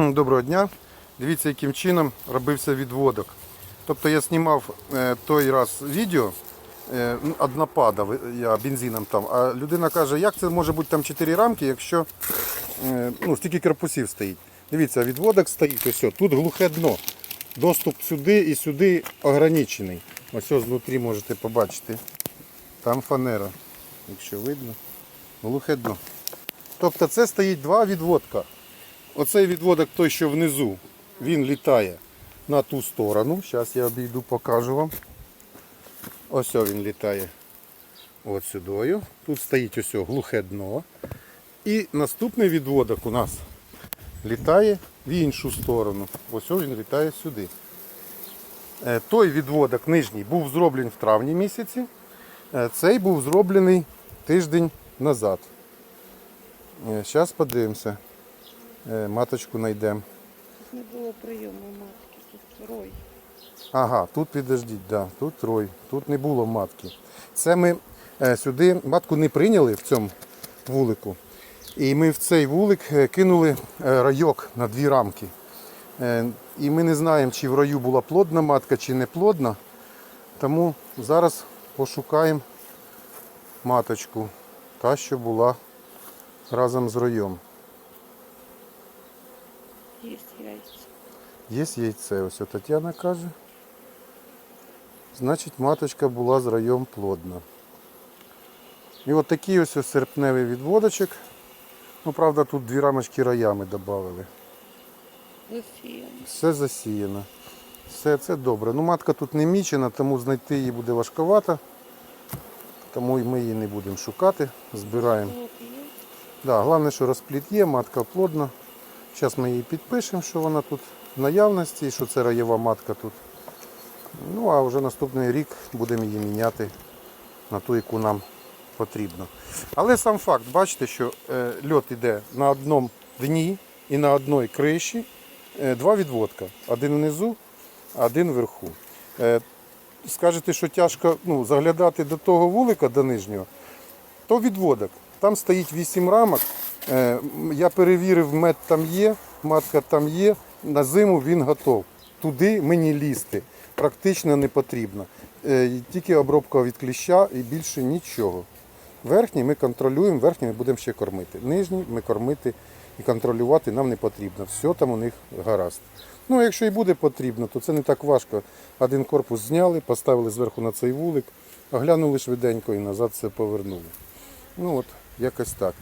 Доброго дня. Дивіться, яким чином робився відводок. Тобто я знімав е, той раз відео е, ну, однопада, я бензином там, а людина каже, як це може бути там 4 рамки, якщо е, ну, стільки корпусів стоїть. Дивіться, відводок стоїть, ось, тут глухе дно. Доступ сюди і сюди ограничений. Ось ось знутрі можете побачити. Там фанера, якщо видно. Глухе дно. Тобто це стоїть два відводка. Оцей відводок той, що внизу, він літає на ту сторону. Зараз я обійду, покажу вам. Ось він літає от сюдою. Тут стоїть ось глухе дно. І наступний відводок у нас літає в іншу сторону. Ось він літає сюди. Е, Той відводок нижній був зроблений в травні місяці. Е, Цей був зроблений тиждень назад. Зараз подивимося. Е, Маточку знайдемо. Не було прийому матки, тут рой. Ага, тут підождіть, да, тут рой, тут не було матки. Це ми е, сюди матку не прийняли в цьому вулику. І ми в цей вулик е, кинули райок на дві рамки. І ми не знаємо, чи в раю була плодна матка, чи не плодна. Тому зараз пошукаємо маточку, та, що була разом з роєм. Є яйця. Є яйце, ось Тетяна каже. Значить, маточка була з райом плодна. І от такий ось ось серпневий відводочок. Ну, правда, тут дві рамочки роями додали. Засіяно. Все засіяно. Все це добре. Ну, матка тут не мічена, тому знайти її буде важковато. Тому ми її не будемо шукати. Збираємо. Да, головне, що розпліт є, матка плодна. Зараз ми її підпишемо, що вона тут в наявності, що це раєва матка тут. Ну а вже наступний рік будемо її міняти на ту, яку нам потрібно. Але сам факт, бачите, що е, льот йде на одному дні і на одній криші е, два відводка. Один внизу, один вверху. Е, скажете, що тяжко ну, заглядати до того вулика, до нижнього, то відводок. Там стоїть 8 рамок. Е, Я перевірив, мед там є, матка там є. На зиму він готов. Туди мені лізти практично не потрібно. Е, Тільки обробка від кліща і більше нічого. Верхній ми контролюємо, верхній ми будемо ще кормити. Нижній ми кормити і контролювати нам не потрібно. Все там у них гаразд. Ну, якщо і буде потрібно, то це не так важко. Один корпус зняли, поставили зверху на цей вулик, оглянули швиденько і назад все повернули. Ну от, якось так.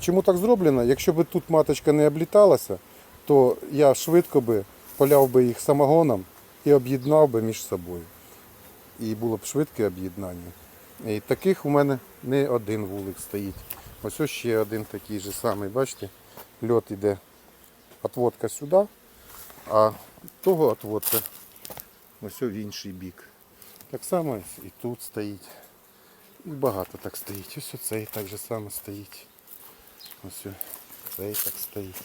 Чому так зроблено? Якщо б тут маточка не обліталася, то я швидко би поляв би їх самогоном і об'єднав би між собою. І було б швидке об'єднання. І таких у мене не один вулик стоїть. Ось ось ще один такий же самий. Бачите, льот іде отводка сюди, а того отводка ось в інший бік. Так само і тут стоїть. Багато так стоїть. Ось оцей так же само стоїть. Ось цей так стоїть.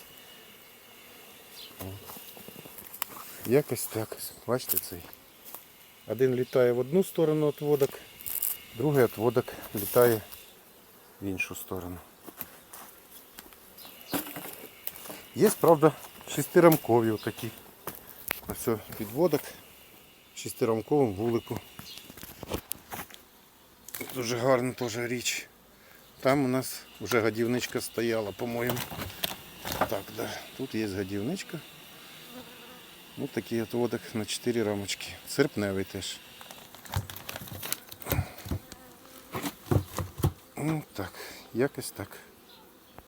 Якось так. Бачите цей. Один літає в одну сторону отводок, другий отводок літає в іншу сторону. Є, правда, шестирамкові отакі. Ось підводок в шестирамковому вулику. Дуже гарна теж річ. Там у нас вже годівничка стояла, по-моєму. Так, да. Тут є годівничка. Ось такий отводок на 4 рамочки. Серпневий теж. Ну так, якось так.